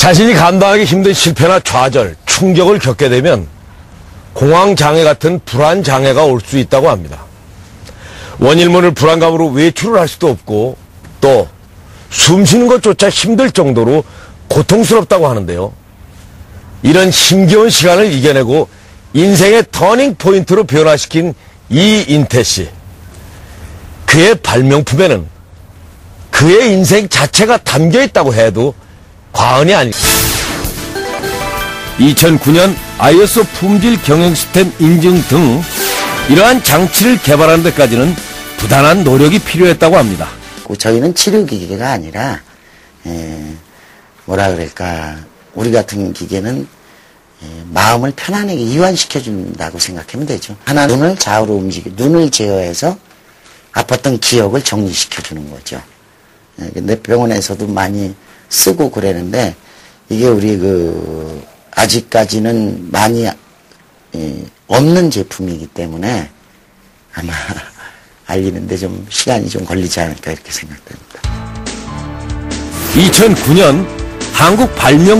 자신이 감당하기 힘든 실패나 좌절, 충격을 겪게 되면 공황장애 같은 불안장애가 올 수 있다고 합니다. 원일문을 불안감으로 외출을 할 수도 없고 또 숨쉬는 것조차 힘들 정도로 고통스럽다고 하는데요. 이런 힘겨운 시간을 이겨내고 인생의 터닝 포인트로 변화시킨 이인태 씨. 그의 발명품에는 그의 인생 자체가 담겨 있다고 해도 과언이 아닙니다. 2009년 ISO 품질 경영 시스템 인증 등 이러한 장치를 개발하는 데까지는 부단한 노력이 필요했다고 합니다. 그 저희는 치료기계가 아니라 에, 뭐라 그럴까 우리 같은 기계는 에, 마음을 편안하게 이완시켜 준다고 생각하면 되죠. 하나 눈을 좌우로 움직이 눈을 제어해서 아팠던 기억을 정리시켜 주는 거죠. 에, 근데 병원에서도 많이 쓰고 그러는데 이게 우리 그 아직까지는 많이 에, 없는 제품이기 때문에 아마 알리는데 좀 시간이 좀 걸리지 않을까 이렇게 생각됩니다. 2009년 한국 발명